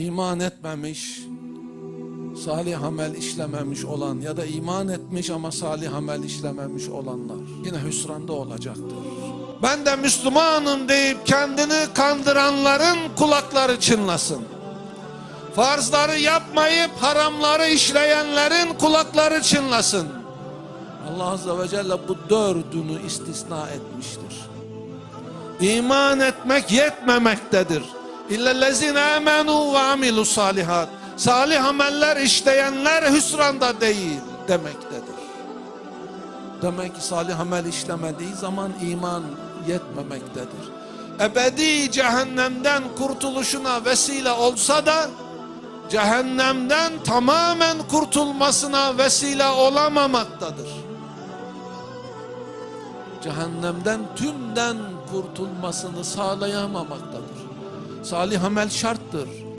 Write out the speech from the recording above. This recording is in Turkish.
iman etmemiş, salih amel işlememiş olan ya da iman etmiş ama salih amel işlememiş olanlar yine hüsranda olacaktır. Ben de Müslümanım deyip kendini kandıranların kulakları çınlasın. Farzları yapmayıp haramları işleyenlerin kulakları çınlasın. Allah Azze ve Celle bu dördünü istisna etmiştir. İman etmek yetmemektedir. İllellezine amenu ve amilu salihat. Salih ameller işleyenler hüsranda değil demektedir. Demek ki salih amel işlemediği zaman iman yetmemektedir. Ebedi cehennemden kurtuluşuna vesile olsa da cehennemden tamamen kurtulmasına vesile olamamaktadır. Cehennemden tümden kurtulmasını sağlayamamaktadır. Salih amel şarttır.